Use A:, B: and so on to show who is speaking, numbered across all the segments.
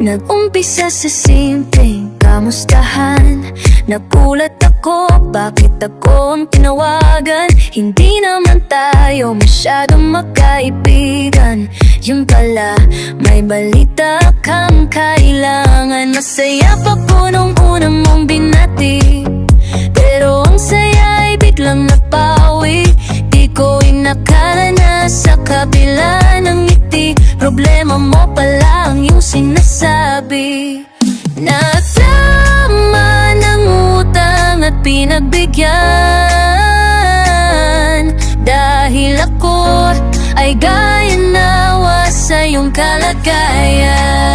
A: Nag-umpisa sa simpleng kamustahan. Nagulat ako, bakit ako ang tinawagan? Hindi naman tayo masyadong magkaibigan. Yung pala, may balita kang kailangan. Masaya pa ko nung una mong binati. Pero ang saya ay biglang napawi. Di ko inakala na sa kabila ng ngiti Problema mo pala iyong sinasabi. Natama ng utang at pinagbigyan. Dahil ako ay gaya nawa sa iyong kalagayan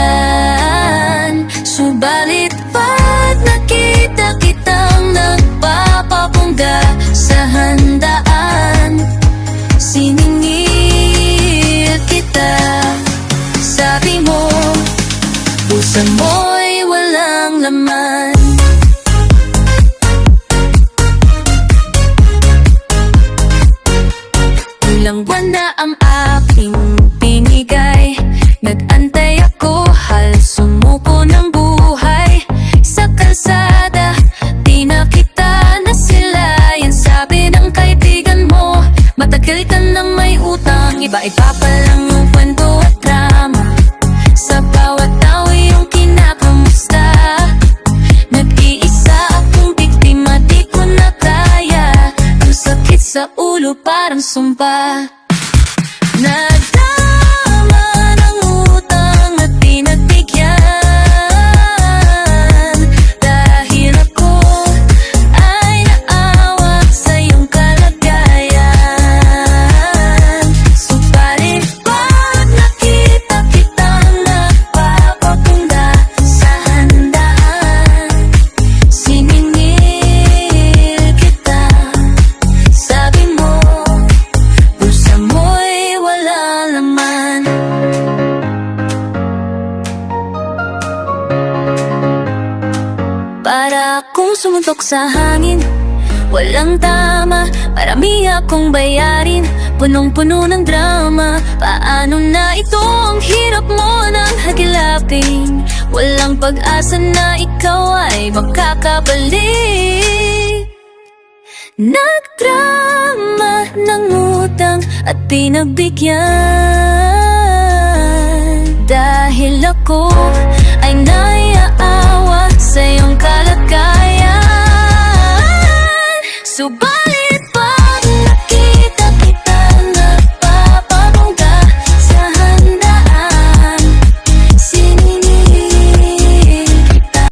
A: Ilang buwan na ang aking pinigay Nag-antay ako, halos sumuko ng buhay. Sa kalsada, di na kita nasilayan Sabi ng kaibigan mo, matagal ka nang may utang. Iba-iba pa lang yung kwento at drama. Sa bawat tao yung kinakamusta. Nag-iisa akong biktima, di ko na kaya. Ang sakit sa ulo parang sumpa. Nagdama Para akong sumuntok sa hangin. Walang tama, marami akong bayarin. Punong-puno ng drama Paano na ito ang hirap mo nang hagilapin? Walang pag-asa na ikaw ay makakabalik. Nagdrama ng utang at pinagbigyan. Dahil ako Subalit